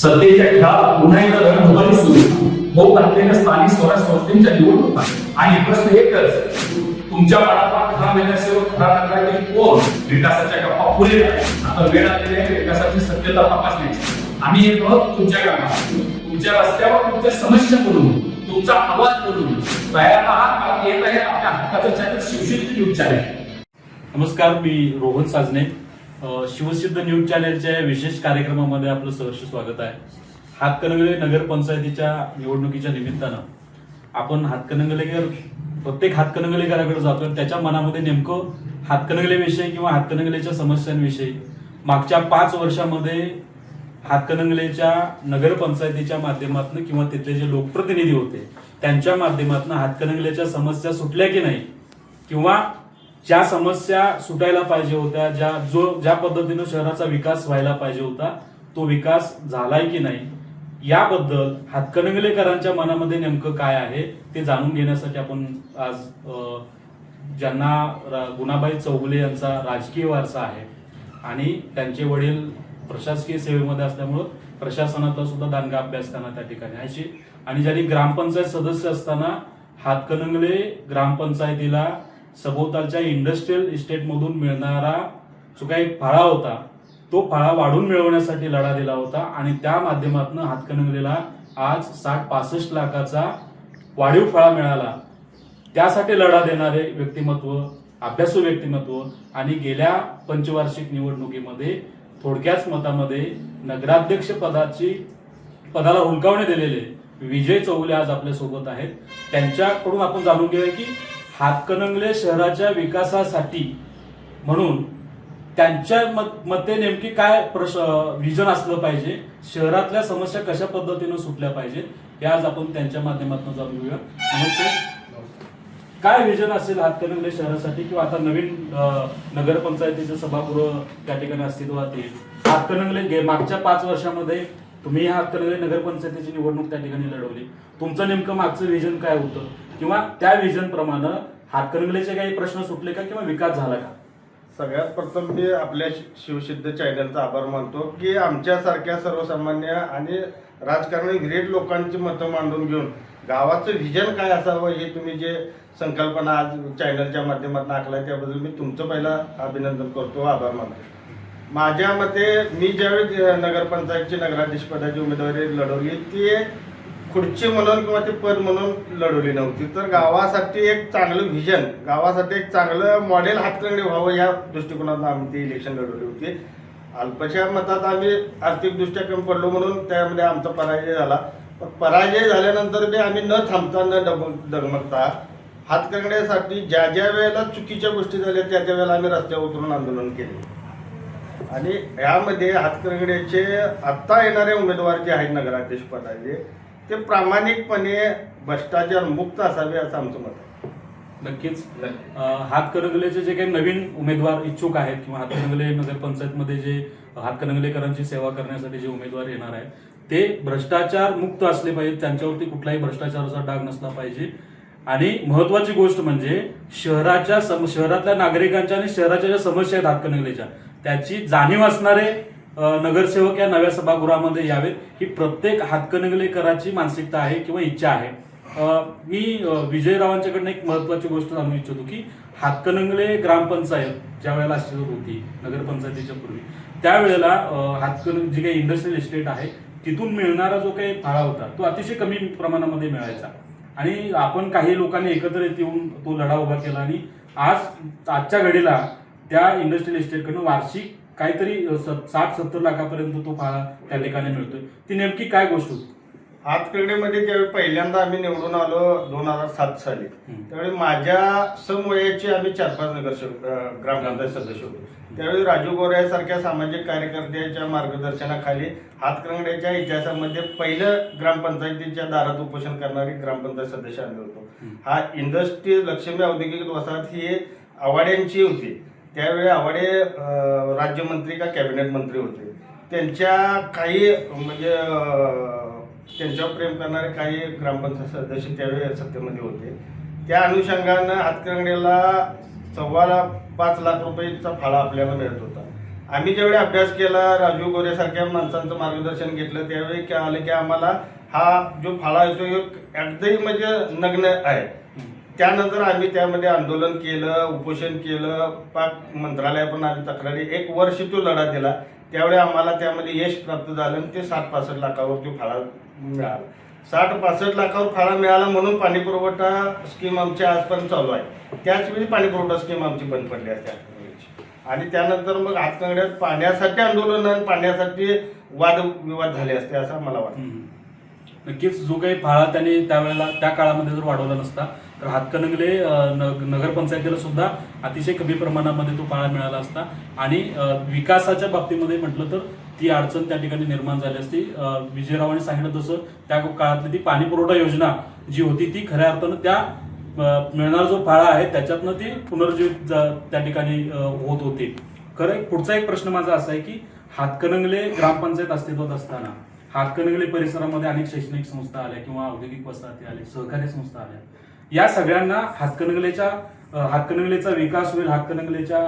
सत्तेच्या खेळात पुन्हा एकदा रणधुमारी सुरू होत असलेल्या स्थानिक स्वराज संस्थेच्या निवडणुका आणि प्रश्न एकच तुमच्या पाडापा खरा नगरसेवक खरा नगरातील कोण? विकासाच्या गप्पा पुरे आता वेळ आलेली आहे विकासाची सत्यता तपासण्याची. आम्ही येतो तुमच्या गावात तुमच्या रस्त्यावर तुमच्या समस्या बोलून तुमचा आवाज बोलून तयार आहात येत आहे आपल्या हक्काचं चॅनल शिवशक्ती न्यूज चॅनल नमस्कार मी रोहन साजने. शिवसिद्ध न्यूज चॅनलच्या विशेष कार्यक्रमामध्ये आपलं सहर्ष स्वागत आहे. हातकणंगले नगरपंचायतीच्या निवडणुकीच्या निमित्तानं आपण हातकणंगलेकर प्रत्येक हातकणंगलेकराकडे जातो त्याच्या मनामध्ये नेमकं हातकणंगलेविषयी किंवा हातकणंगलेच्या समस्यांविषयी मागच्या पाच वर्षामध्ये हातकणंगलेच्या नगरपंचायतीच्या माध्यमातून किंवा तिथले जे लोकप्रतिनिधी होते त्यांच्या माध्यमातून हातकणंगलेच्या समस्या सुटल्या की नाही? किंवा ज्या समस्या सुटायला पाहिजे होत्या ज्या जो ज्या पद्धतीनं शहराचा विकास व्हायला पाहिजे होता तो विकास झालाय की नाही याबद्दल हातकणंगलेकरांच्या मनामध्ये नेमकं काय आहे ते जाणून घेण्यासाठी आपण आज ज्यांना गुणाबाई चौगुले यांचा राजकीय वारसा आहे आणि त्यांचे वडील प्रशासकीय सेवेमध्ये असल्यामुळं प्रशासनाचा सुद्धा दांडगा अभ्यास करणार त्या ठिकाणी आहे अशी आणि ज्यांनी ग्रामपंचायत सदस्य असताना हातकणंगले ग्रामपंचायतीला सभोवतालच्या इंडस्ट्रीयल इस्टेटमधून मिळणारा जो काही फळा होता तो फळा वाढून मिळवण्यासाठी लढा दिला होता आणि त्या माध्यमातून हातकणंगलेला आज साठ पासष्ट लाखाचा वाढीव फळा मिळाला. त्यासाठी लढा देणारे व्यक्तिमत्व अभ्यासू व्यक्तिमत्व आणि गेल्या पंचवार्षिक निवडणुकीमध्ये थोडक्याच मतामध्ये नगराध्यक्ष पदाची पदाला हुलकावणी दिलेले विजय चौगुले आज आपल्यासोबत आहेत. त्यांच्याकडून आपण जाणून घेऊया की हातकणंगले शहराच्या विकासासाठी म्हणून त्यांच्या मते नेमकी काय विजन असलं पाहिजे? शहरातल्या समस्या कशा पद्धतीनं सुटल्या पाहिजेत? हे आज आपण त्यांच्या माध्यमातून जाणून घेऊया. नमस्ते. काय विजन असेल हातकणंगले शहरासाठी? किंवा आता नवीन नगरपंचायतीचं सभागृह त्या ठिकाणी अस्तित्वात येईल हातकणंगले गे- मागच्या पाच वर्षामध्ये तुम्ही हातकणंगले नगरपंचायतीची निवडणूक त्या ठिकाणी लढवली. तुमचं नेमकं मागचं विजन काय होतं? किंवा त्या विजन प्रमाणे हातकणंगलेचे काही प्रश्न सुटले का किंवा विकास झाला का? सगळ्यात प्रथम मी आपल्या शि- शिवसिद्ध चॅनलचा आभार मानतो की आमच्यासारख्या सर्वसामान्य आणि राजकारणी ग्रेट लोकांची मतं मांडून घेऊन गावाचं व्हिजन काय असावं हे तुम्ही जे संकल्पना आज चॅनलच्या माध्यमातून आखलाय त्याबद्दल मी तुमचं पहिला अभिनंदन करतो आभार मानतो. माझ्या मते मी ज्यावेळी नगरपंचायतची नगराधीशपदाची उमेदवारी लढवली ती खुर्ची म्हणून किंवा ते पद म्हणून लढवली नव्हती. तर गावासाठी एक चांगलं व्हिजन गावासाठी एक चांगलं मॉडेल हातकंडे व्हावं या दृष्टिकोनातून आम्ही ती इलेक्शन लढवली होती. अल्पशा मतात आम्ही आर्थिकदृष्ट्या कमी पडलो म्हणून त्यामध्ये आमचा पराजय झाला. पण पराजय झाल्यानंतर बी आम्ही न थांबता न डग- डगमगता हातकंगड्यासाठी ज्या ज्या वेळेला चुकीच्या गोष्टी झाल्या त्या त्या वेळेला आम्ही रस्त्यावर उतरून आंदोलन केले. आणि यामध्ये हातकंगड्याचे आत्ता येणारे उमेदवार जे आहेत नगराध्यक्षपदाचे ते प्रामाणिकपणे भ्रष्टाचार मुक्त असावे असं आमचं मत आहे. नक्कीच. हातकणंगलेचे जे काही नवीन उमेदवार इच्छुक आहेत किंवा हातकणंगले नगरपंचायतमध्ये जे हातकणंगलेकरांची सेवा करण्यासाठी जे उमेदवार येणार आहेत ते भ्रष्टाचार मुक्त असले पाहिजेत. त्यांच्यावरती कुठलाही भ्रष्टाचाराचा डाग नसला पाहिजे. आणि महत्वाची गोष्ट म्हणजे शहराच्या सम- शहरातल्या नागरिकांच्या आणि शहराच्या ज्या समस्या आहेत हातकणंगलेच्या त्याची जाणीव असणारे नगरसेवक या नव्या सभागृहामध्ये यावेत. ही प्रत्येक हातकणंगलेकराची मानसिकता आहे किंवा इच्छा आहे. मी विजयरावांच्याकडनं एक महत्वाची गोष्ट जाणू इच्छितो की हातकणंगले ग्रामपंचायत ज्या वेळेला अस्तित्वात होती नगरपंचायतीच्या पूर्वी त्यावेळेला अं, हातकणंग जी काही इंडस्ट्रियल इस्टेट आहे तिथून मिळणारा जो काही फाळा होता तो अतिशय कमी प्रमाणामध्ये मिळायचा. आणि आपण काही लोकांनी एकत्रित येऊन तो लढा उभा केला आणि आज आजच्या घडीला त्या इंडस्ट्रियल इस्टेटकडून वार्षिक काहीतरी साठ सत्तर लाखापर्यंत तो फाळा त्या ठिकाणी मिळतोय. ती नेमकी काय गोष्ट होती? हातकंगडीमध्ये ज्यावेळी पहिल्यांदा आम्ही निवडून आलो दोन हजार सात साली. त्यावेळी माझ्या समवयाचे आम्ही चार पाच नगरसेवक अं, ग्रामपंचायत सदस्य होतो. त्यावेळी राजू गोरे सारख्या सामाजिक कार्यकर्त्याच्या मार्गदर्शनाखाली हातकंगड्याच्या इतिहासामध्ये पहिलं ग्रामपंचायतीच्या दारात उपोषण करणारी ग्रामपंचायत सदस्य आम्ही होतो. हा इंडस्ट्री लक्ष्मी औद्योगिक वसाहत ही आवाड्यांची होती. त्यावेळी आवाडे राज्यमंत्री का कॅबिनेट मंत्री होते. त्यांच्या काही म्हणजे त्यांच्यावर प्रेम करणारे काही ग्रामपंचायत सदस्य त्यावेळी सत्तेमध्ये होते. त्या अनुषंगानं हातकरंगडेला सव्वा लाख पाच लाख रुपयेचा फाळा आपल्याला मिळत होता. आम्ही ज्यावेळी अभ्यास केला राजू गोरेसारख्या माणसांचं मार्गदर्शन घेतलं त्यावेळी काय आलं की आम्हाला हा जो फाळा आहे तो एक अगदी म्हणजे नग्न आहे. त्यानंतर आम्ही त्यामध्ये आंदोलन केलं उपोषण केलं पाक मंत्रालयापर्यंत आम्ही तक्रारी. एक वर्ष तो लढा दिला. त्यावेळी आम्हाला त्यामध्ये यश प्राप्त झालं आणि ते साठ पासष्ट लाखावर तो फाळा मिळाला. साठ पासष्ट लाखावर फाळा मिळाला म्हणून पाणीपुरवठा स्कीम आमची आजपर्यंत चालू आहे. त्याच वेळी स्कीम आमची बंद पडली आहे आणि त्यानंतर मग हातकंगड्यात पाण्यासाठी आंदोलन आणि पाण्यासाठी वादविवाद झाले असते असं मला वाटतं. नक्कीच जो काही फाळा त्याने त्यावेळेला त्या काळामध्ये जर वाढवला नसता तर हातकणंगले नगरपंचायतीला सुद्धा अतिशय कमी प्रमाणामध्ये तो फाळा मिळाला असता. आणि विकासाच्या बाबतीमध्ये म्हटलं तर ती अडचण त्या ठिकाणी निर्माण झाली असती. विजयरावांनी सांगितलं तसं त्या काळातली ती पाणी पुरवठा योजना जी होती ती खऱ्या अर्थानं त्या मिळणारा जो फाळा आहे त्याच्यातनं ती पुनर्जीवित जा- त्या ठिकाणी होत होती. खरं पुढचा एक प्रश्न माझा असा आहे की हातकणंगले ग्रामपंचायत अस्तित्वात असताना हातकणंगले परिसरामध्ये अनेक शैक्षणिक संस्था आल्या किंवा औद्योगिक वसाहती आल्या सहकारी संस्था आल्या. या सगळ्यांना हातकणंगलेच्या अं, हातकणंगलेचा विकास होईल हातकणंगलेच्या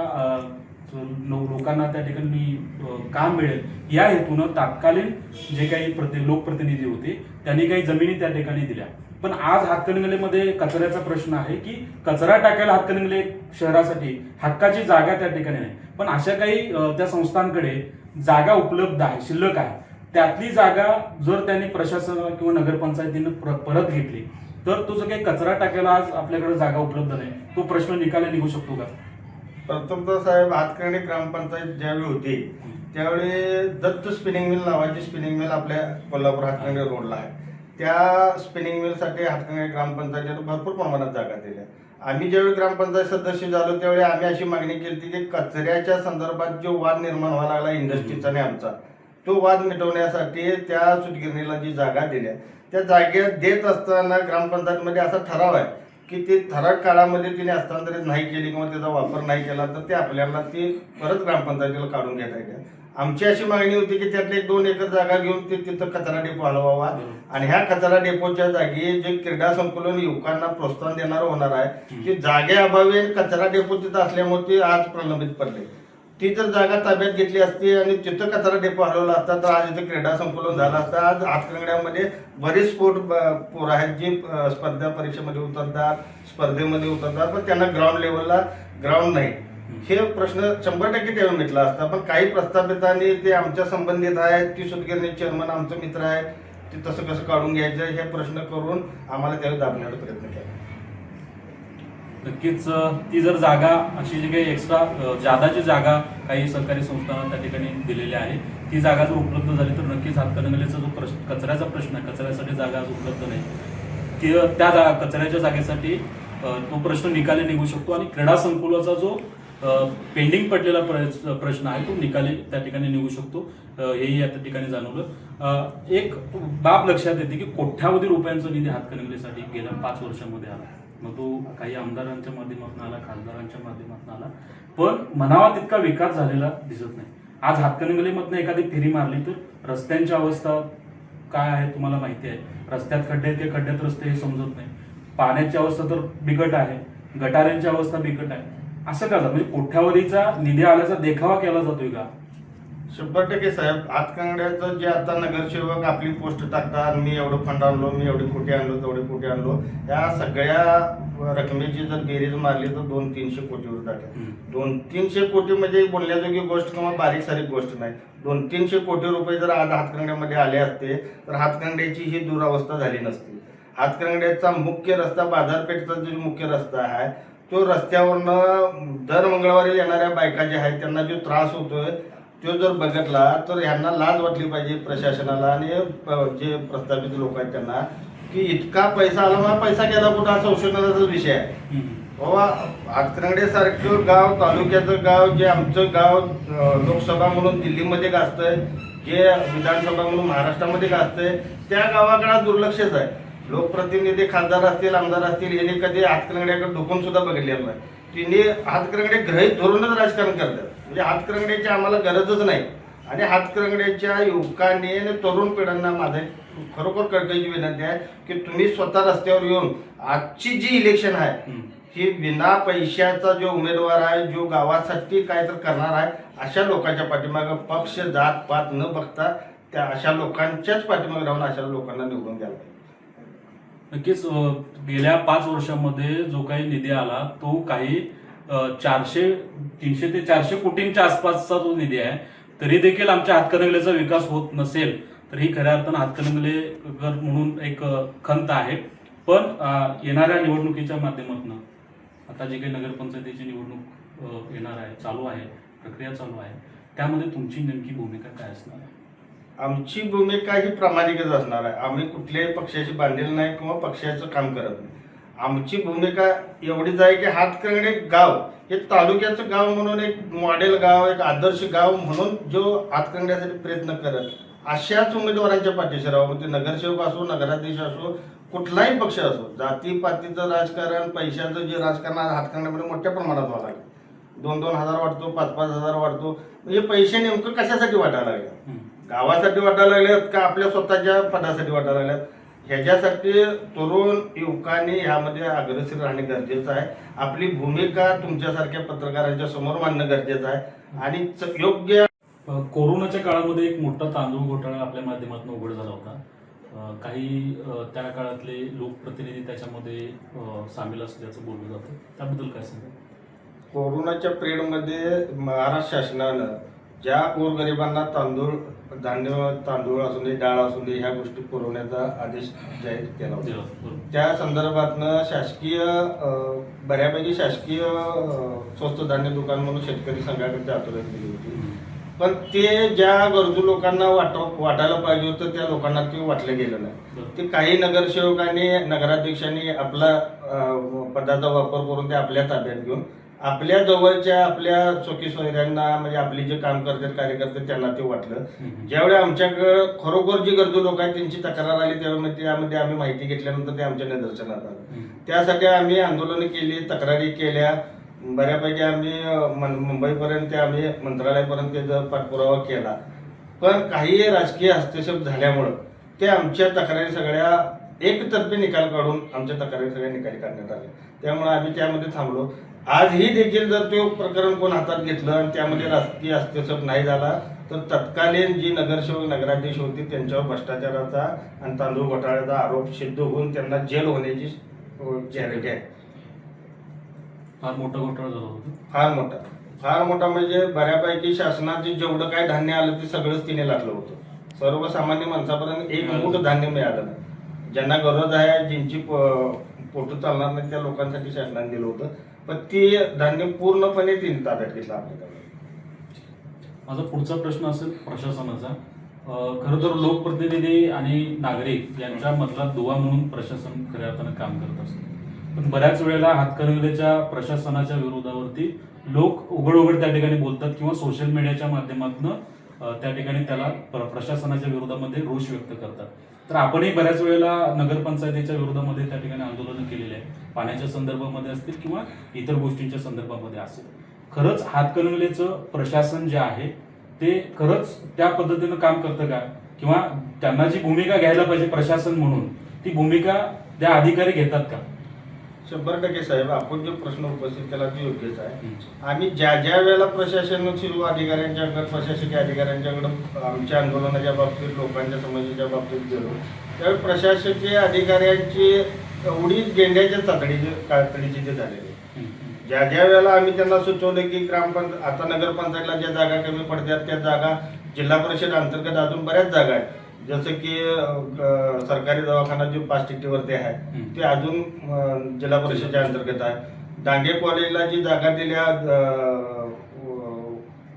लोकांना त्या ठिकाणी मी काम मिळेल या हेतूनं तात्कालीन जे काही प्रति लोकप्रतिनिधी होते त्यांनी काही जमिनी त्या ठिकाणी दिल्या. पण आज हातकणंगलेमध्ये कचऱ्याचा प्रश्न आहे की कचरा टाकायला हातकणंगले शहरासाठी हक्काची जागा त्या ठिकाणी नाही. पण अशा काही त्या संस्थांकडे जागा उपलब्ध आहे शिल्लक आहे. त्यातली जागा जर त्यांनी प्रशासन किंवा नगरपंचायतीनं परत घेतली तर तो जो काही कचरा टाकायला आज आपल्याकडे जागा उपलब्ध नाही तो प्रश्न निकाली निघू शकतो का? प्रथमतः साहेब हातकर्णी ग्रामपंचायत ज्यावेळी होती त्यावेळी दत्त स्पिनिंग मिल नावाची स्पिनिंग मिल आपल्या कोल्हापूर हातकंडे रोडला आहे. त्या स्पिनिंग मिलसाठी हातकंडे ग्रामपंचायतीने भरपूर प्रमाणात जागा दिल्या. आम्ही ज्यावेळी ग्रामपंचायत सदस्य झालो त्यावेळी आम्ही अशी मागणी केली होती की कचऱ्याच्या संदर्भात जो वाद निर्माण व्हायला लागला इंडस्ट्रीचा आणि आमचा तो वाद मिटवण्यासाठी त्या सुतगिरणीला जी जागा दिल्या त्या जागेत देत असताना ग्रामपंचायतमध्ये असा ठराव आहे की ते ठराव काळामध्ये तिने हस्तांतरित नाही केली किंवा त्याचा वापर नाही केला तर ते आपल्याला ती परत ग्रामपंचायतीला काढून घेता येते. आमची अशी मागणी होती की त्यातले एक दोन एकर जागा घेऊन ते तिथं कचरा डेपो हलवावा. आणि ह्या कचरा डेपोच्या जागी जे क्रीडा संकुलन युवकांना प्रोत्साहन देणारं होणार आहे ती जागेअभावी कचरा डेपो तिथं असल्यामुळे ती आज प्रलंबित पडले. ती जर जागा ताब्यात घेतली असती आणि तिथं कचरा डेपो हलवला असता तर आज इथे क्रीडा संकुलन झालं असतं. आज हातकंगड्यामध्ये बरेच स्पोर्ट पोर आहेत जी स्पर्धा परीक्षेमध्ये उतरतात स्पर्धेमध्ये उतरतात पण त्यांना ग्राउंड लेवलला ग्राउंड नाही. हे प्रश्न शंभर टक्के त्यावेळी मिटला असता. पण काही प्रस्थापितांनी ते आमच्या संबंधित आहेत ती सुतगिरणी चेअरमन आमचा मित्र आहे ते तसं कसं काढून घ्यायचं हे प्रश्न करून आम्हाला त्यावेळी दाबण्याचा प्रयत्न केला. नक्कीच ती जर जागा अशी जी काही एक्स्ट्रा जादाची जागा काही सरकारी संस्थांना त्या ठिकाणी दिलेली आहे ती जागा जर उपलब्ध झाली तर नक्कीच हातकणंगलेचा जो प्रश्न कचऱ्याचा प्रश्न आहे कचऱ्यासाठी जागा आज उपलब्ध नाही. ती त्या जागा कचऱ्याच्या जागेसाठी तो प्रश्न निकाली निघू शकतो आणि क्रीडा संकुलाचा जो पेंडिंग पडलेला प्र- प्रश्न आहे तो निकाली त्या ठिकाणी निघू शकतो. हेही या ठिकाणी जाणवलं. एक बाब लक्षात येते की कोट्यावधी रुपयांचा निधी हातकणंगलेसाठी गेल्या पाच वर्षामध्ये आला. मग तो काही आमदारांच्या माध्यमातून आला खासदारांच्या माध्यमातून आला. पण म्हणावा तितका विकास झालेला दिसत नाही. आज हातकणंगलेमधनं एखादी फेरी मारली तर रस्त्यांची अवस्था काय आहे तुम्हाला माहिती आहे? रस्त्यात खड्डे आहेत ते खड्ड्यात रस्ते हे समजत नाही. पाण्याची अवस्था तर बिकट आहे. गटाऱ्यांची अवस्था बिकट आहे. असं का म्हणजे कोठ्यावरीचा निधी आल्याचा देखावा केला जातोय का? शंभर टक्के साहेब. हातकंगड्याचं जे आता नगरसेवक आपली पोस्ट टाकतात मी एवढं फंड आणलो मी एवढे कोटी आणलो तेवढे कोटी आणलो. या सगळ्या रकमेची जर बेरीज मारली तर दोन तीनशे कोटीवर जाते. दोन तीनशे कोटी म्हणजे बोलण्याजोगी गोष्ट किंवा बारीक सारीक गोष्ट नाही. दोन तीनशे कोटी रुपये जर आज हातकंगड्यामध्ये आले असते तर हातकंगड्याची ही दुरावस्था झाली नसती. हातकंगड्याचा मुख्य रस्ता बाजारपेठचा जो मुख्य रस्ता आहे तो रस्त्यावरनं दर मंगळवारी येणाऱ्या बायका ज्या आहेत त्यांना जो त्रास होतोय तो जर बघितला तर ह्यांना लाज वाटली पाहिजे प्रशासनाला आणि जे प्रस्थापित लोक आहेत त्यांना की इतका पैसा आला मग पैसा गेला कुठं? हा संशोधनाचा विषय आहे. बाबा हातकणंगडे सारखं गाव तालुक्याचं गाव जे आमचं गाव लोकसभा म्हणून दिल्लीमध्ये गाजतंय जे विधानसभा म्हणून महाराष्ट्रामध्ये गाजतंय त्या गावाकडे दुर्लक्षच आहे. लोकप्रतिनिधी खासदार असतील आमदार असतील यांनी कधी हातकणंगड्याकडे ढोकून सुद्धा बघितलेलं नाही. तिने हातकणंगडे ग्रहित धरूनच राजकारण करतात. म्हणजे हातकणंगड्याची आम्हाला गरजच नाही. आणि हातकणंगड्याच्या युवकांनी आणि तरुण पिढ्यांना माझं खरोखर कळकळीची विनंती आहे की तुम्ही स्वतः रस्त्यावर येऊन आजची जी इलेक्शन आहे. ही बिना पैशाचा जो उमेदवार आहे जो गावासाठी काय तर करणार आहे अशा लोकांच्या पाठीमागं पक्ष जात पात न बघता त्या अशा लोकांच्याच पाठीमागे राहून अशा लोकांना निवडून द्यायला पाहिजे. नक्कीच गेल्या पाच वर्षामध्ये जो काही निधी आला तो काही चारशे तीनशे ते चारशे कोटींच्या आसपासचा जो निधी आहे तरी देखील आमच्या हातकणंगलेचा विकास होत नसेल तर ही खऱ्या अर्थानं हातकणंगलेकर म्हणून एक खंत आहे. पण येणाऱ्या निवडणुकीच्या माध्यमातून आता जी काही नगरपंचायतीची निवडणूक येणार आहे चालू आहे प्रक्रिया चालू आहे त्यामध्ये तुमची नेमकी भूमिका काय असणार आहे? आमची भूमिका ही प्रामाणिकच असणार आहे. आम्ही कुठल्याही पक्षाशी बांधलेलं नाही किंवा पक्षाचं काम करत नाही. आमची भूमिका एवढीच आहे की हातकंगडे गाव. हे तालुक्याचं गाव म्हणून एक मॉडेल गाव एक आदर्श गाव म्हणून जो हातकंगड्यासाठी प्रयत्न करत अशाच उमेदवारांच्या पाठीशी राहू ते म्हणजे नगरसेवक असो नगराध्यक्ष असो कुठलाही पक्ष असो जातीपातीचं राजकारण पैशाचं जे राजकारण आज हातकंगड्यामध्ये मोठ्या प्रमाणात व्हावं लागेल दोन दोन हजार वाटतो पाच पाच हजार वाटतो हे म्हणजे पैसे नेमकं कशासाठी वाटायला लागले? गावासाठी वाटायला लागल्यात का आपल्या स्वतःच्या पदासाठी वाटायला लागल्यात? ह्याच्यासाठी तरुण युवकांनी ह्यामध्ये अग्रेसर राहणे गरजेचं आहे. आपली भूमिका तुमच्यासारख्या पत्रकारांच्या समोर मांडणं गरजेचं आहे. आणि योग्य कोरोनाच्या काळामध्ये एक मोठा तांदूळ घोटाळा आपल्या माध्यमातून उघड झाला होता. काही त्या काळातले लोकप्रतिनिधी त्याच्यामध्ये सामील असल्याचं बोललं जातं. त्याबद्दल काय सांगा कोरोनाच्या पिरियडमध्ये महाराष्ट्र शासनानं ज्या गोरगरिबांना तांदूळ धान्य तांदूळ असू दे डाळ असू दे ह्या गोष्टी पुरवण्याचा आदेश जाहीर केला होता. त्या संदर्भातनं शासकीय बऱ्यापैकी शासकीय स्वस्त धान्य दुकान म्हणून शेतकरी संघाकडे आतुरत दिली होती. पण ते ज्या गरजू लोकांना वाट वाटायला पाहिजे होतं त्या लोकांना ते वाटलं गेलं नाही. ते काही नगरसेवकांनी नगराध्यक्षांनी आपला पदाचा वापर करून ते आपल्या ताब्यात घेऊन आपल्या जवळच्या आपल्या चोकी सोयऱ्यांना म्हणजे आपली जे काम करतात कार्यकर्ते त्यांना ते वाटलं. ज्यावेळी आमच्याकडे खरोखर जी गरजू लोक आहेत त्यांची तक्रार आली त्यावेळी त्यामध्ये आम्ही माहिती घेतल्यानंतर ते आमच्या निदर्शनात आलं. त्यासाठी आम्ही आंदोलनं केली तक्रारी केल्या. बऱ्यापैकी आम्ही मुंबईपर्यंत आम्ही मंत्रालयापर्यंत पाठपुरावा केला. पण काही राजकीय हस्तक्षेप झाल्यामुळं ते आमच्या तक्रारी सगळ्या एकतर्फी निकाल काढून आमच्या तक्रारी सगळ्या निकाली काढण्यात आल्या त्यामुळे आम्ही त्यामध्ये थांबलो. आजही देखील जर तो प्रकरण कोण हातात घेतलं आणि त्यामध्ये राजकीय हस्तक्षेप नाही झाला तर तत्कालीन जी नगरसेवक नगराध्यक्ष होती त्यांच्यावर भ्रष्टाचाराचा आणि तांदूळ घोटाळ्याचा आरोप सिद्ध होऊन त्यांना जेल होण्याची गॅरंटी आहे. फार मोठा घोटाळा झाला होता. फार मोठा. फार मोठा म्हणजे बऱ्यापैकी शासनाचे जेवढं काय धान्य आलं ते सगळंच तिने लाटलं होतं. सर्वसामान्य माणसापर्यंत एक मोठं धान्य मिळालं ज्यांना गरज आहे ज्यांची पोटं चालणार नाही त्या लोकांसाठी शासनाने दिलं होतं. पण ते धान्य पूर्णपणे तिने ताब्यात घेतलं आपल्याकडे माझा पुढचा प्रश्न असेल प्रशासनाचा. खर खरं तर लोकप्रतिनिधी आणि नागरिक यांच्या मधला दुवा म्हणून प्रशासन खऱ्या अर्थानं काम करत असतं. पण बऱ्याच वेळेला हातकणंगलेच्या प्रशासनाच्या विरोधावरती लोक उघड उघड त्या ठिकाणी बोलतात किंवा सोशल मीडियाच्या माध्यमातून त्या ठिकाणी त्याला प्रशासनाच्या विरोधामध्ये रोष व्यक्त करतात. तर आपणही बऱ्याच वेळेला नगरपंचायतीच्या विरोधामध्ये त्या ठिकाणी आंदोलन केलेले आहे पाण्याच्या संदर्भामध्ये असतील किंवा इतर गोष्टींच्या संदर्भामध्ये असेल खरंच हातकणंगलेचं प्रशासन जे आहे ते खरंच त्या पद्धतीनं काम करतं का? किंवा त्यांना जी भूमिका घ्यायला पाहिजे प्रशासन म्हणून ती भूमिका त्या अधिकारी घेतात का? शंभर टक्के साहेब आपण जो प्रश्न उपस्थित केला तो योग्यच आहे. आम्ही ज्या ज्या वेळेला प्रशासन अधिकाऱ्यांच्याकडे प्रशासकीय अधिकाऱ्यांच्याकडे आमच्या आंदोलनाच्या बाबतीत लोकांच्या समस्येच्या बाबतीत गेलो त्यावेळी प्रशासकीय अधिकाऱ्यांची एवढी गेंड्याच्या तातडीचे तातडीचे ते झालेले. ज्या ज्या वेळेला आम्ही त्यांना सुचवलं की ग्रामपंचायत आता नगरपंचायतला ज्या जागा कमी पडतात त्या जागा जिल्हा परिषद अंतर्गत अजून बऱ्याच जागा आहेत. जसं की सरकारी दवाखाना जो पाच टिकटीवरती आहे. ते अजून जिल्हा परिषदेच्या अंतर्गत आहे. डांगे कॉलेजला जी जागा दिल्या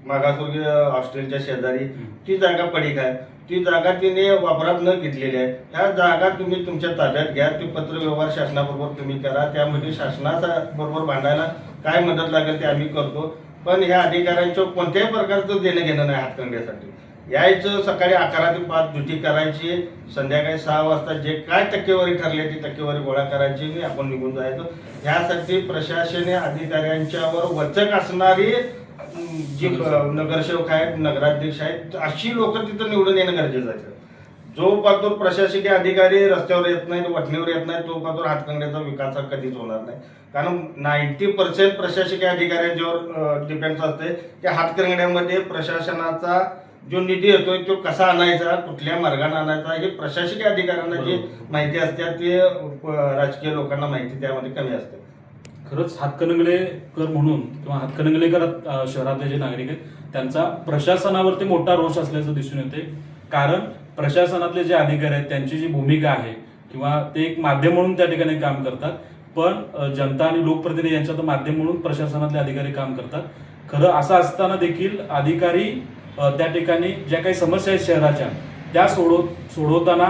मागासवर्गीय हॉस्टेलच्या शेजारी. ती जागा पडीक आहे. ती जागा तिने वापरात न घेतलेली आहे. ह्या जागा तुम्ही तुमच्या ताब्यात घ्या ते पत्र व्यवहार शासनाबरोबर तुम्ही करा. त्यामध्ये शासनाचा बरोबर भांडायला काय मदत लागेल ते आम्ही करतो. पण ह्या अधिकाऱ्यांच्या कोणत्याही प्रकारचं देणं घेणं नाही हातकंड्यासाठी यायचं सकाळी अकरा ते पाच ड्युटी करायची संध्याकाळी सहा वाजता जे काय टक्केवारी ठरली ती टक्केवारी गोळा करायची आणि आपण निघून जायचं. ह्यासाठी प्रशासने अधिकाऱ्यांच्यावर वचक असणारी जी नगरसेवक. आहेत नगराध्यक्ष आहेत अशी लोक तिथं निवडून येणं गरजेचं आहे. जो पातूर प्रशासकीय अधिकारी रस्त्यावर येत नाही वठणीवर येत नाही तो पातूर हातकंड्याचा विकास हा कधीच होणार नाही. कारण नाईन्टी पर्सेंट प्रशासकीय अधिकाऱ्यांच्यावर डिपेंड असते की हातकंगड्यामध्ये प्रशासनाचा जो निधी येतोय तो कसा आणायचा कुठल्या मार्गाने आणायचा हे प्रशासकीय अधिकाऱ्यांना जी माहिती असते ते राजकीय लोकांना माहिती त्यामध्ये कमी असते. खरंच हातकणंगलेकर म्हणून किंवा हातकणंगलेकर शहरातले जे नागरिक आहेत त्यांचा प्रशासनावरती मोठा रोष असल्याचं दिसून येते. कारण प्रशासनातले जे अधिकारी आहेत त्यांची जी भूमिका आहे किंवा ते एक माध्यम म्हणून त्या ठिकाणी काम करतात पण जनता आणि लोकप्रतिनिधी यांच्यात माध्यम म्हणून प्रशासनातले अधिकारी काम करतात. खरं असं असताना देखील अधिकारी त्या ठिकाणी ज्या काही समस्या आहेत शहराच्या त्या सोडव सोडवताना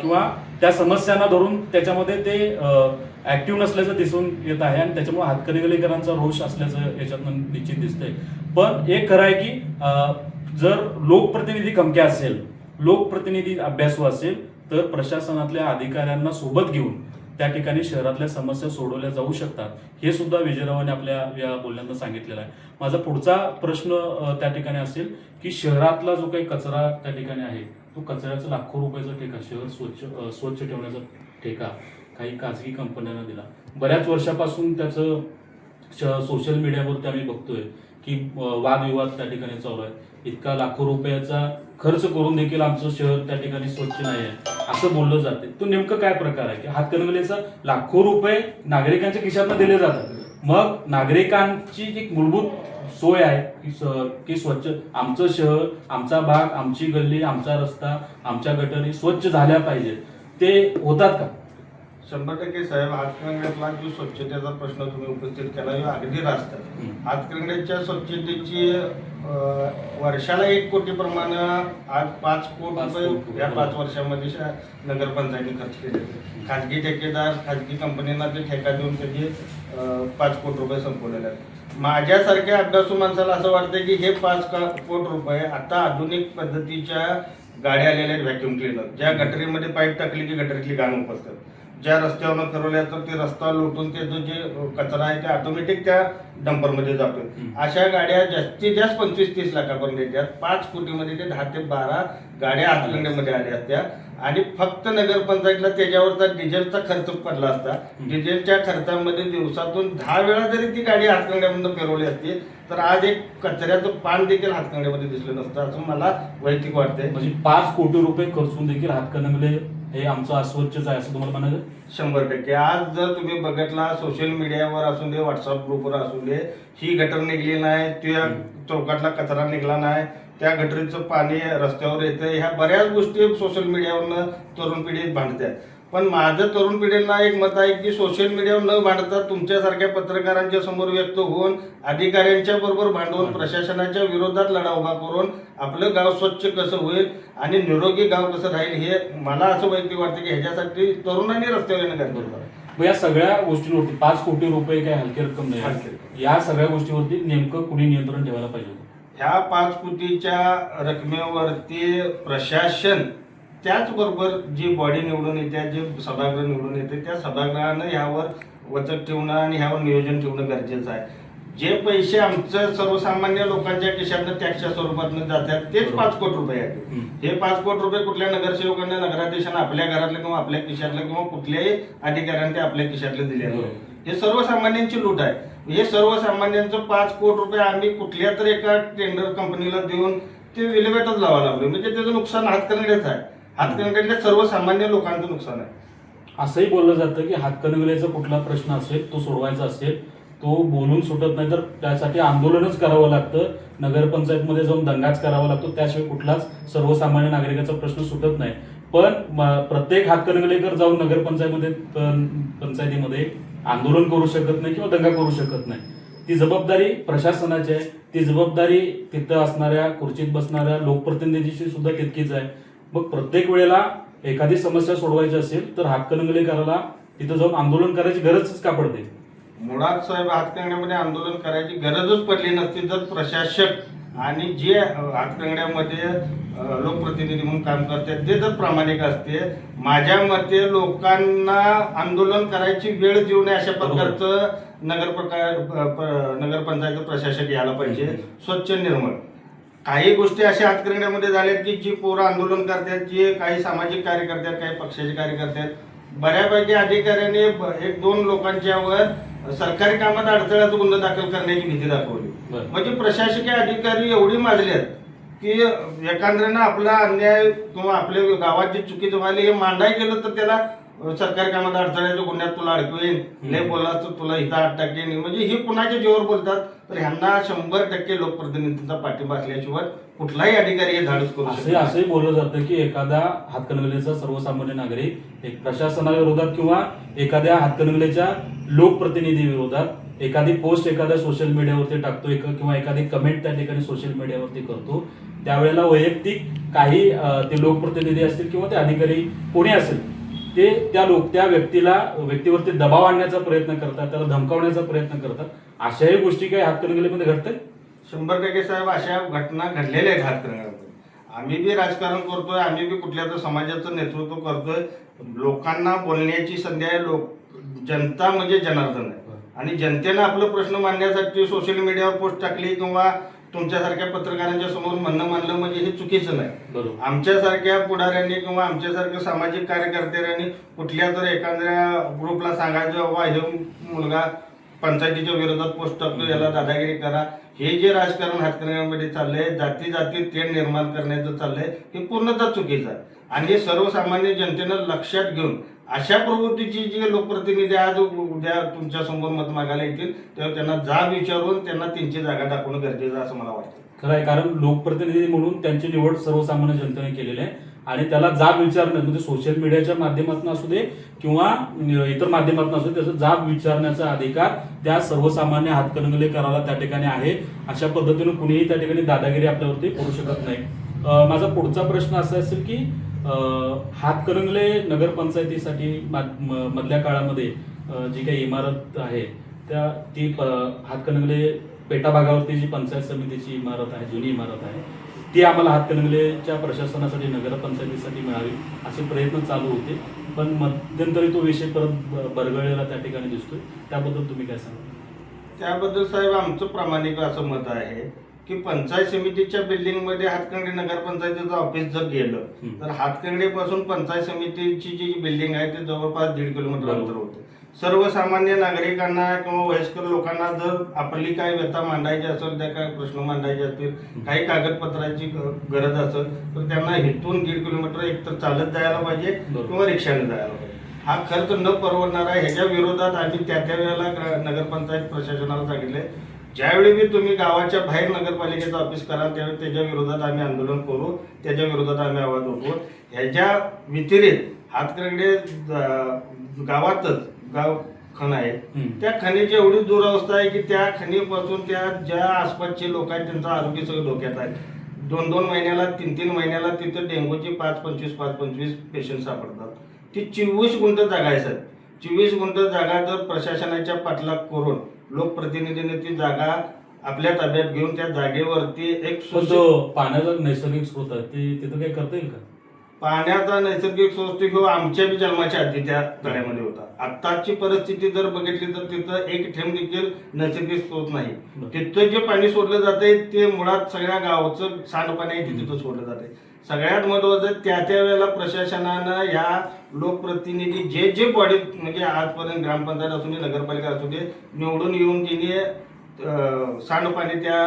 किंवा त्या समस्यांना धरून त्याच्यामध्ये ते ऍक्टिव्ह नसल्याचं दिसून येत आहे आणि त्याच्यामुळे हातकरीगलीकरांचा रोष असल्याचं याच्यातनं निश्चित दिसतंय. पण एक खरं आहे की जर लोकप्रतिनिधी कमक्या असेल लोकप्रतिनिधी अभ्यासू असेल तर प्रशासनातल्या अधिकाऱ्यांना सोबत घेऊन त्या ठिकाणी शहरातल्या समस्या सोडवल्या जाऊ शकतात. हे सुद्धा विजयरावांनी आपल्या या बोलण्यानं सांगितलेलं आहे. माझा पुढचा प्रश्न त्या ठिकाणी असेल की शहरातला जो काही कचरा त्या ठिकाणी आहे तो कचऱ्याचा लाखो रुपयाचा ठेका शहर स्वच्छ स्वच्छ ठेवण्याचा ठेका काही खाजगी कंपन्यांना दिला. बऱ्याच वर्षापासून त्याचं श- सोशल मीडियावरती आम्ही बघतोय की वादविवाद त्या ठिकाणी चालू आहे. इतका लाखो रुपयाचा खर्च करून देखील आमचं शहर त्या ठिकाणी स्वच्छ नाही आहे असं बोललं जाते. तो नेमकं काय प्रकार आहे? की हातकणंगलेचा लाखो रुपये नागरिकांच्या खिशातनं दिले जातात. मग नागरिकांची एक मूलभूत सोय आहे की स्वच्छ आमचं शहर आमचा भाग आमची गल्ली आमचा रस्ता आमच्या गटरी स्वच्छ झाल्या पाहिजेत. ते होतात का? शंभर टक्के साहेब हातकणंगल्यातला जो स्वच्छतेचा प्रश्न तुम्ही उपस्थित केला अगदी रास्त. हातकणंगल्याच्या स्वच्छतेची वर्षाला एक कोटी प्रमाणे आज पाच कोटी रुपये या. पाच वर्षामध्ये नगरपंचायतीने खर्च केले खाजगी ठेकेदार खाजगी कंपनींना ते ठेका देऊन त्याचे पाच कोटी रुपये संपवलेले आहेत. माझ्यासारख्या अभ्यासू माणसाला असं वाटतं की हे पाच का- कोटी रुपये आता आधुनिक पद्धतीच्या गाड्या आलेल्या आहेत व्हॅक्युम क्लिनर ज्या गटरीमध्ये पाईप टाकली की गटरीतली घाण उपसतात. ज्या रस्त्यावरनं फिरवल्या तर ते रस्ता लोटून त्याचं जे कचरा आहे ते ऑटोमॅटिक त्या डंपरमध्ये जातो. अशा गाड्या जास्तीत जास्त पंचवीस तीस लाखापर्यंत येतात पाच कोटीमध्ये ते दहा ते बारा गाड्या हातकंड्यामध्ये आल्या असत्या. आणि फक्त नगरपंचायतला त्याच्यावरचा डिझेलचा खर्च पडला असता. डिझेलच्या खर्चामध्ये दिवसातून दहा वेळा जरी ती गाडी हातकंड्यामधून फिरवली असती तर आज एक कचऱ्याचं पान देखील हातकंड्यामध्ये दिसलं नसतं असं मला वैयक्तिक वाटतंय. म्हणजे पाच कोटी रुपये खर्चून देखील हातकणंगले हे आमचं अस्वच्छच आहे असं तुम्हाला म्हणायचं? शंभर टक्के. आज जर तुम्ही बघितला सोशल मीडियावर असू दे व्हॉट्सअप ग्रुपवर असू दे ही गटर निघली नाही त्या चौकातला कचरा निघला नाही त्या गटरीचं पाणी रस्त्यावर येतं ह्या बऱ्याच गोष्टी सोशल मीडियावरनं तरुण पिढी भांडतात पण माझं तरुण पिढीला एक मत आहे की सोशल मीडियावर न भांडता तुमच्यासारख्या पत्रकारांच्या समोर व्यक्त होऊन अधिकाऱ्यांच्या बरोबर भांडवून प्रशासनाच्या विरोधात लढा उभा करून आपलं गाव स्वच्छ कसं होईल आणि निरोगी गाव कसं राहील हे मला असं वैयक्तिक वाटतं की ह्याच्यासाठी तरुणांनी रस्त्यावर येणं गरजेचं आहे. मग या सगळ्या गोष्टींवरती पाच कोटी रुपये काय हलकी रक्कम नाही. या सगळ्या गोष्टीवरती नेमकं कुणी नियंत्रण ठेवायला पाहिजे? ह्या पाच कोटीच्या रकमेवरती प्रशासन त्याचबरोबर जी बॉडी निवडून येते जे सभागृह निवडून येते त्या सभागृहानं ह्यावर वचक ठेवणं आणि ह्यावर नियोजन ठेवणं गरजेचं आहे जे पैसे आमच्या सर्वसामान्य लोकांच्या खिशातनं टॅक्सच्या स्वरूपातनं जातात तेच. पाच कोटी रुपये आहेत. हे पाच कोटी रुपये कुठल्या नगरसेवकांना नगराध्यक्षांना आपल्या घरातलं किंवा आपल्या खिशातलं किंवा कुठल्याही अधिकाऱ्याने ते आपल्या खिशातलं दिले बरोबर. हे सर्वसामान्यांची लूट आहे हे सर्वसामान्यांचं पाच कोटी रुपये आम्ही कुठल्या तरी एका टेंडर कंपनीला देऊन ते विल्हेवाटच लावा लागलो म्हणजे त्याचं नुकसान हातकणड्याचं आहे हातकणड्यातल्या सर्वसामान्य लोकांचं नुकसान आहे. असंही बोललं जातं की हातकणंगलेचा कुठला प्रश्न असेल तो सोडवायचा असेल तो बोलून सुटत नाही तर त्यासाठी आंदोलनच करावं लागतं. नगरपंचायतमध्ये जाऊन दंगाच करावा लागतो त्याशिवाय कुठलाच सर्वसामान्य नागरिकाचा प्रश्न सुटत नाही. पण प्रत्येक हातकणंगलेकर जाऊन नगरपंचायतमध्ये पंचायतीमध्ये आंदोलन करू शकत नाही किंवा दंगा करू शकत नाही. ती जबाबदारी प्रशासनाची आहे. ती जबाबदारी तिथं असणाऱ्या खुर्चीत बसणाऱ्या लोकप्रतिनिधीची सुद्धा तितकीच आहे. मग प्रत्येक वेळेला एखादी समस्या सोडवायची असेल तर हातकणंगलेकराला तिथं जाऊन आंदोलन करायची गरजच का पडते? मुळात साहेब हातकंगड्यामध्ये आंदोलन करायची गरजच पडली नसती जर प्रशासक आणि जे हातकंगड्यामध्ये अं, लोकप्रतिनिधी म्हणून काम करतात ते जर प्रामाणिक असते माझ्या मते लोकांना आंदोलन करायची वेळ देऊ नये अशा प्रकारचं नगर प्रकार नगरपंचायत प्रशासक यायला पाहिजे. स्वच्छ निर्मळ. काही गोष्टी अशा हातकरण्यामध्ये झाल्यात की जी पोरं आंदोलन करतात जे काही सामाजिक कार्य करतात काही पक्षाचे कार्य करतात बऱ्यापैकी अधिकाऱ्याने एक दोन लोकांच्यावर सरकारी कामात अडथळ्याचा गुन्हा दाखल करण्याची भीती दाखवली. म्हणजे प्रशासकीय अधिकारी एवढी माजले आहेत की एखाद्यानं आपला अन्याय किंवा आपल्या गावात जे चुकीचं व्हायला हे मांडाय गेलं तर त्याला सरकारी कामात अडथळ्याच्या गुन्ह्यात तुला अडकवेन लय बोलला तर तुला इथं आठ टाकेन म्हणजे ही कुणाच्या जीवावर बोलतात? तर ह्यांना शंभर टक्के लोकप्रतिनिधींचा पाठिंबा असल्याशिवाय कुठलाही अधिकारी हे धाडस करू असे शकत नाही. असंही बोललं जातं की एखादा हातकणंगलेचा सर्वसामान्य नागरिक एक प्रशासनाविरोधात किंवा एखाद्या हातकणंगलेच्या लोकप्रतिनिधी विरोधात एखादी पोस्ट एखाद्या सोशल मीडियावरती टाकतो एक किंवा एखादी कमेंट त्या ठिकाणी सोशल मीडियावरती करतो त्यावेळेला वैयक्तिक काही ते लोकप्रतिनिधी असतील किंवा ते अधिकारी कोणी असेल ते त्या लोक त्या व्यक्तीला व्यक्तीवरती दबाव आणण्याचा प्रयत्न करतात त्याला धमकावण्याचा प्रयत्न करतात. अशाही गोष्टी काही हातकणंगलेमध्ये घडतात? शंभर टक्के साहेब अशा घटना घडलेल्या आहेत हातकणंगल्यामध्ये आम्ही बी राजकारण करतोय आम्ही बी कुठल्या तर समाजाचं नेतृत्व करतोय. लोकांना बोलण्याची संधी आहे लोक जनता म्हणजे जनार्दन आहे. आणि जनतेनं आपलं प्रश्न मांडण्यासाठी सोशल मीडियावर पोस्ट टाकली किंवा तुमच्यासारख्या पत्रकारांच्या समोर म्हणणं मानलं म्हणजे हे चुकीचं नाही. बरोबर. आमच्यासारख्या पुढाऱ्यांनी किंवा आमच्यासारख्या सामाजिक कार्यकर्त्यांनी कुठल्या तर एखाद्या ग्रुपला सांगायचं बाबा हे मुलगा पंचायतीच्या विरोधात पोस्ट टाकतो याला दादागिरी करा. हे जे राजकारण हातकणंगल्यामध्ये चाललंय जाती जाती तेढ निर्माण करण्याचं चाललंय हे पूर्णतः चुकीचं आहे. आणि हे सर्वसामान्य जनतेनं लक्षात घेऊन अशा प्रवृत्तीची जी लोकप्रतिनिधी आज उद्या तुमच्यासमोर मत मागायला येतील तेव्हा त्यांना जाब विचारून त्यांना त्यांची जागा दाखवणं गरजेचं आहे असं मला वाटतं. खरं आहे कारण लोकप्रतिनिधी म्हणून त्यांची निवड सर्वसामान्य जनतेने केलेली आहे. आणि त्याला जाब विचारणं म्हणजे सोशल मीडियाच्या माध्यमातून असू दे किंवा इतर माध्यमातून असू दे त्याचा जाब विचारण्याचा अधिकार त्या सर्वसामान्य हातकणंगलेकराला त्या ठिकाणी आहे. अशा पद्धतीनं कुणीही त्या ठिकाणी दादागिरी आपल्यावरती करू शकत नाही. माझा पुढचा प्रश्न असा असेल की हातकरंगले हातकणंगले नगरपंचायतीसाठी मा- म- मधल्या काळामध्ये जी काही इमारत आहे त्या ती प- हातकणंगले पेटा भागावरती जी पंचायत समितीची इमारत आहे जुनी इमारत आहे ती आम्हाला हातकणंगलेच्या प्रशासनासाठी नगरपंचायतीसाठी मिळावी असे प्रयत्न चालू होते. पण मध्यंतरी तो विषय परत बरगळलेला त्या ठिकाणी दिसतोय. त्याबद्दल तुम्ही काय सांगा त्याबद्दल साहेब आमचं प्रामाणिक असं मत आहे. की पंचायत समितीच्या बिल्डिंगमध्ये हातकंगडे नगरपंचायतीचं ऑफिस जर गेलं. तर हातकंगडे पासून पंचायत समितीची जी बिल्डिंग आहे ते जवळपास दीड किलोमीटर. अंतर होते सर्वसामान्य नागरिकांना किंवा वयस्कर लोकांना जर आपली काय व्यथा मांडायची असेल त्या काय प्रश्न मांडायचे असतील काही कागदपत्राची गरज असेल तर त्यांना इथून दीड किलोमीटर एकतर चालत जायला पाहिजे. किंवा रिक्षाने जायला पाहिजे हा खर्च न परवडणार आहे ह्याच्या विरोधात आम्ही त्या त्या वेळेला ग्रा- नगरपंचायत प्रशासनाला सांगितले ज्यावेळी बी तुम्ही गावाच्या बाहेर नगरपालिकेचं ऑफिस करा त्यावेळी त्याच्या विरोधात आम्ही आंदोलन करू त्याच्या विरोधात आम्ही आवाज उठवू. ह्याच्या व्यतिरिक्त हातकरंगडे ज- गावातच गाव खण आहे. त्या खणीची एवढी दुरावस्था आहे की त्या खणीपासून त्या ज्या आसपासचे लोक आहेत त्यांचं आरोग्य सगळं धोक्यात आहे. दोन दोन महिन्याला तीन तीन महिन्याला तिथं डेंग्यूची पाच पंचवीस पाच पंचवीस पेशंट सापडतात. ती चोवीस गुंठ जागा आहे सर चोवीस गुंठ जागा जर प्रशासनाच्या पाठलाग करून लोकप्रतिनिधीने ती जागा आपल्या ताब्यात घेऊन त्या जागेवरती एक सुशि- पाण्याचा नैसर्गिक स्रोत आहे ते तिथं काही करता येईल का? पाण्याचा नैसर्गिक स्रोत किंवा आमच्या बी जन्माच्या आधी त्या तळ्यामध्ये होता. आताची परिस्थिती जर बघितली तर तिथं एक थेंब देखील नैसर्गिक स्रोत नाही. तिथं जे पाणी सोडलं जाते ते मुळात सगळ्या गावचं सांडपाणी आहे ते तिथं सोडलं जाते सगळ्यात महत्वाचं त्या त्या वेळेला प्रशासनानं या लोकप्रतिनिधी जे जे बॉडी म्हणजे आजपर्यंत ग्रामपंचायत असू दे नगरपालिका असू दे निवडून येऊन तिने सांडपाणी त्या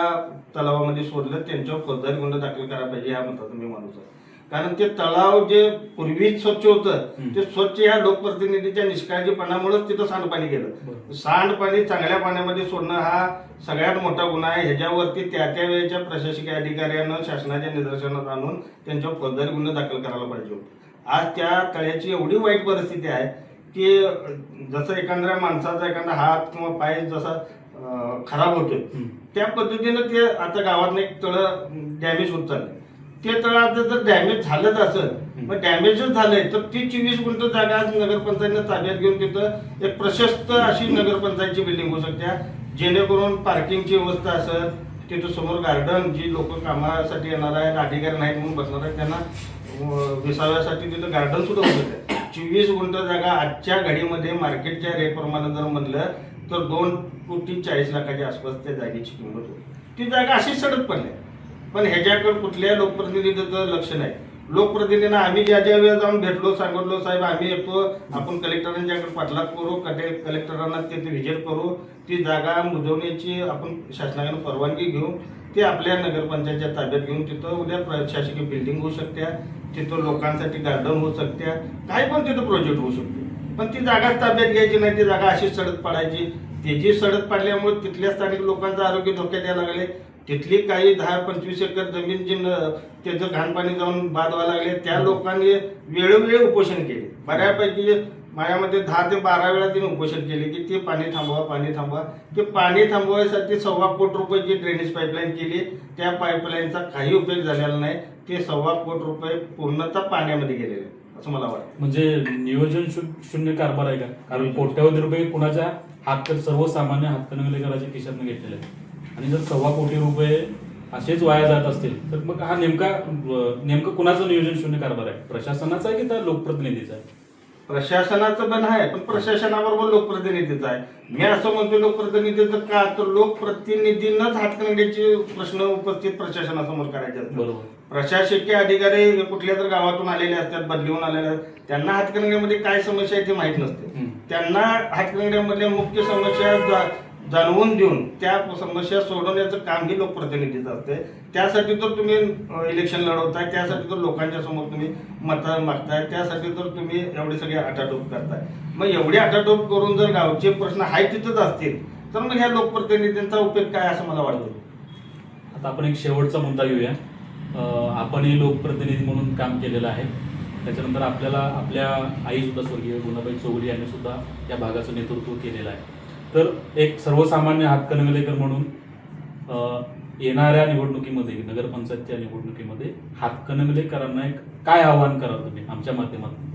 तलावामध्ये सोडलं त्यांच्यावर फौजदारी गुन्हा दाखल करायला पाहिजे या मताचा मी माणूस आहे कारण ते तलाव जे पूर्वी स्वच्छ होतं. ते स्वच्छ या लोकप्रतिनिधीच्या निष्काळजीपणामुळेच तिथं सांडपाणी गेलं. सांडपाणी चांगल्या पाण्यामध्ये सोडणं हा सगळ्यात मोठा गुन्हा आहे ह्याच्यावरती त्या त्या वेळेच्या प्रशासकीय अधिकाऱ्यानं शासनाच्या निदर्शनात आणून त्यांच्यावर फौजदारी गुन्हा दाखल करायला पाहिजे होते आज त्या तळ्याची एवढी वाईट परिस्थिती आहे की जसं एखाद्या माणसाचा एखादा हात किंवा पाय जसा खराब होतोय. त्या पद्धतीनं ते आता गावात एक तळ डॅमेज होत चाललंय ते तळ आता जर डॅमेज झालंच असेल मग डॅमेजच झालंय तर ती चोवीस गुंठ जागा आज नगरपंचायतनं ताब्यात घेऊन तिथं एक प्रशस्त अशी नगरपंचायतची बिल्डिंग होऊ शकते. जेणेकरून पार्किंगची व्यवस्था असेल तिथं समोर गार्डन जी लोक कामासाठी येणार आहेत अधिकारी नाहीत म्हणून बसणार आहेत त्यांना विसाव्यासाठी तिथं गार्डन सुद्धा होऊ शकते. चोवीस गुंठ जागा आजच्या घडीमध्ये मार्केटच्या रेट प्रमाणे जर म्हणलं तर दोन कोटी चाळीस लाखाच्या आसपास त्या जागेची किंमत होती. ती जागा अशीच सडक पडली. पण ह्याच्याकडे कुठल्याही लोकप्रतिनिधीचं लक्ष नाही. लोकप्रतिनिधींना आम्ही ज्या ज्या वेळेला जाऊन भेटलो सांगितलो साहेब आम्ही येतो आपण कलेक्टरांच्याकडे पाठलाग करू कटे कलेक्टरांना तिथे व्हिजिट करू ती जागा मुजवण्याची आपण शासनाकडे परवानगी घेऊ ती आपल्या नगरपंचायतच्या ताब्यात घेऊन तिथं उद्या प्रशासकीय बिल्डिंग होऊ शकत्या तिथं लोकांसाठी गार्डन होऊ शकत्या काही पण तिथं प्रोजेक्ट होऊ शकतो. पण ती जागाच ताब्यात घ्यायची नाही ती जागा अशीच सडत पडायची. त्याची सडत पडल्यामुळे तिथल्या स्थानिक लोकांचं आरोग्य धोक्यात यायला लागले. तिथली काही दहा पंचवीस एकर जमीन जी त्याचं घाणपाणी जाऊन बाद व्हायला लागले त्या लोकांनी वेळोवेळी उपोषण केले. बऱ्यापैकी माझ्यामध्ये दहा ते बारा वेळा तिने उपोषण केले की ते पाणी थांबवा पाणी थांबवा. ते पाणी थांबवायसाठी सव्वा कोटी रुपयाची ड्रेनेज पाईपलाईन केली त्या पाईपलाईनचा काही उपयोग झालेला नाही. ते सव्वा कोटी रुपये पूर्णतः पाण्यामध्ये गेलेले असं मला वाटतं. म्हणजे नियोजन शून्य कारभार आहे का? कारण कोट्यावधी रुपये कुणाच्या हात सर्वसामान्य हातकणंगलेकराच्या खिशातनं घेतलेले आणि जर सव्वा कोटी रुपये असेच वाया जात असतील तर मग हा नेमका नेमकं कुणाचं नियोजन शून्य कारभार आहे? प्रशासनाचा आहे की त्या लोकप्रतिनिधीचा आहे? प्रशासनाचं पण आहे पण प्रशासनाबरोबर लोकप्रतिनिधीचं आहे. मी असं म्हणतो लोकप्रतिनिधीचं का? तर लोकप्रतिनिधींनाच हातकणंगल्याचे प्रश्न उपस्थित प्रशासनासमोर करायचे असतात. बरोबर. प्रशासकीय अधिकारी कुठल्या तर गावातून आलेले असतात बदलीहून आलेले असतात. त्यांना हातकणंगल्यामध्ये काय समस्या आहे ते माहीत नसते. त्यांना हातकणंगल्यामधल्या मुख्य समस्या जाणवून देऊन त्या समस्या सोडवण्याचं काम ही लोकप्रतिनिधीचं असते त्यासाठी तर तुम्ही इलेक्शन लढवताय त्यासाठी तर लोकांच्या समोर तुम्ही मतदान मागताय त्यासाठी तर तुम्ही एवढे सगळे आटाटोप करताय. मग एवढे आटाटोप करून जर गावचे प्रश्न हाय तिथंच असतील तर मग ह्या लोकप्रतिनिधींचा उपयोग काय असं मला वाटतं आता आपण एक शेवटचा मुद्दा घेऊया. आपणही लोकप्रतिनिधी म्हणून काम केलेलं आहे. त्याच्यानंतर आपल्याला आपल्या आई सुद्धा स्वर्गीय गुणाबाई चौगुले यांनी सुद्धा या भागाचं नेतृत्व केलेलं आहे. तर एक सर्वसामान्य हातकणंगलेकर म्हणून येणाऱ्या निवडणुकीमध्ये नगरपंचायतच्या निवडणुकीमध्ये हातकणंगलेकरांना एक काय आव्हान कराल तुम्ही आमच्या माध्यमातून?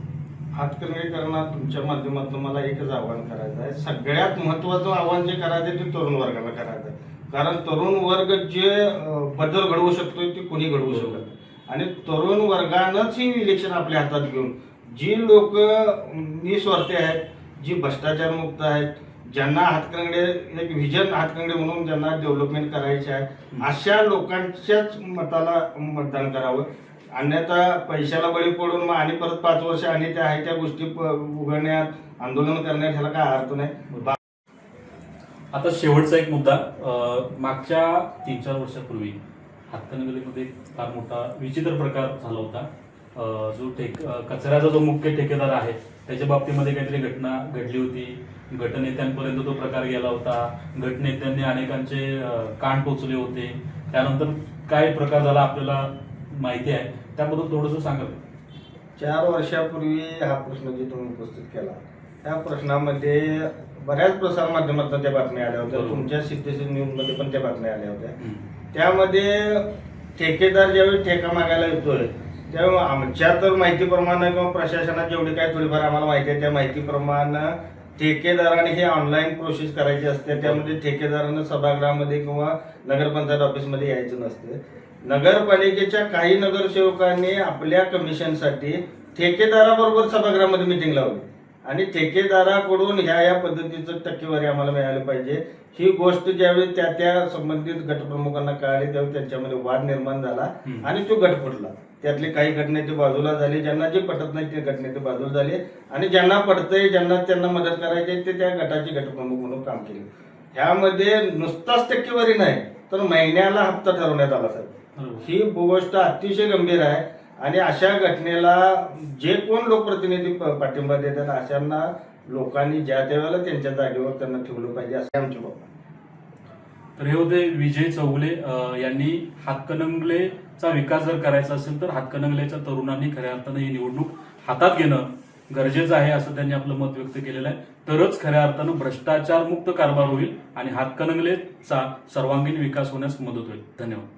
हातकणंगलेकरांना तुमच्या माध्यमातून मला एकच आव्हान करायचं आहे. सगळ्यात महत्वाचं आव्हान जे करायचं आहे ते तरुण वर्गाला करायचं आहे. कारण तरुण वर्ग जे बदल घडवू शकतोय ते कोणी घडवू शकत. आणि तरुण वर्गानंच ही इलेक्शन आपल्या हातात घेऊन जी लोक निस्वार्थी आहेत जी भ्रष्टाचार मुक्त आहेत ज्यांना हातकंगडे एक व्हिजन हातकंगडे म्हणून ज्यांना डेव्हलपमेंट करायचे आहे अशा लोकांच्याच मताला मतदान करावं. अन्यथा पैशाला बळी पडून मग आणि परत पाच वर्ष आणि त्या आहे त्या गोष्टी उघडण्यात आंदोलन करण्यात ह्याला काय अर्थ नाही. आता शेवटचा एक मुद्दा. मागच्या तीन चार वर्षापूर्वी हातकणंगलेमध्ये फार मोठा विचित्र प्रकार झाला होता. जो ठेक कचऱ्याचा जो मुख्य ठेकेदार आहे त्याच्या बाबतीमध्ये काहीतरी घटना घडली होती. गटनेत्यांपर्यंत तो प्रकार गेला होता. गटनेत्यांनी अनेकांचे कान टोचले होते. त्यानंतर काय प्रकार झाला आपल्याला माहिती आहे. त्याबद्दल थोडंसं सांगा चार वर्षापूर्वी हा प्रश्न जे तुम्ही उपस्थित केला त्या प्रश्नामध्ये बऱ्याच प्रसार माध्यमातून त्या बातम्या आल्या होत्या. तुमच्या सिद्धेश्वर न्यूजमध्ये पण त्या बातम्या आल्या होत्या. त्यामध्ये ठेकेदार ज्यावेळी ठेका मागायला येतोय त्यावेळी आमच्या तर माहितीप्रमाणे किंवा प्रशासनात जेवढी काय थोडीफार आम्हाला माहिती आहे त्या माहितीप्रमाणे ठेकेदाराने हे ऑनलाईन प्रोसेस करायची असते त्यामध्ये ठेकेदारानं सभागृहामध्ये किंवा नगरपंचायत ऑफिसमध्ये यायचं नसते. नगरपालिकेच्या काही नगरसेवकांनी आपल्या कमिशनसाठी ठेकेदाराबरोबर सभागृहामध्ये मिटिंग लावली. आणि ठेकेदाराकडून ह्या या पद्धतीचं टक्केवारी आम्हाला मिळाली पाहिजे. ही गोष्ट ज्यावेळी त्या त्या संबंधित गटप्रमुखांना कळाली त्यावेळी त्यांच्यामध्ये वाद निर्माण झाला. आणि तो गट फुटला. त्यातले काही घटनेचे बाजूला झाले ज्यांना जे पटत नाही ते घटनेचे बाजूला झाले. आणि ज्यांना पडतंय ज्यांना त्यांना मदत करायची ते त्या गटाचे गटप्रमुख म्हणून काम केले. ह्यामध्ये नुसताच टक्केवारी नाही तर महिन्याला हप्ता ठरवण्यात आला साहेब. बरोबर. ही गोष्ट अतिशय गंभीर आहे. आणि अशा घटनेला जे कोण लोकप्रतिनिधी पाठिंबा देतात अशांना लोकांनी ज्या त्यावेळेला त्यांच्या जागेवर त्यांना ठेवलं पाहिजे असं आमचे बाबा. तर हे होते विजय चौगले यांनी हातकणंगलेचा विकास जर करायचा असेल तर हातकणंगलेच्या तरुणांनी खऱ्या अर्थानं ही निवडणूक हातात घेणं गरजेचं आहे असं त्यांनी आपलं मत व्यक्त केलेलं आहे. तरच खऱ्या अर्थानं भ्रष्टाचार मुक्त कारभार होईल आणि हातकणंगलेचा सर्वांगीण विकास होण्यास मदत होईल. धन्यवाद.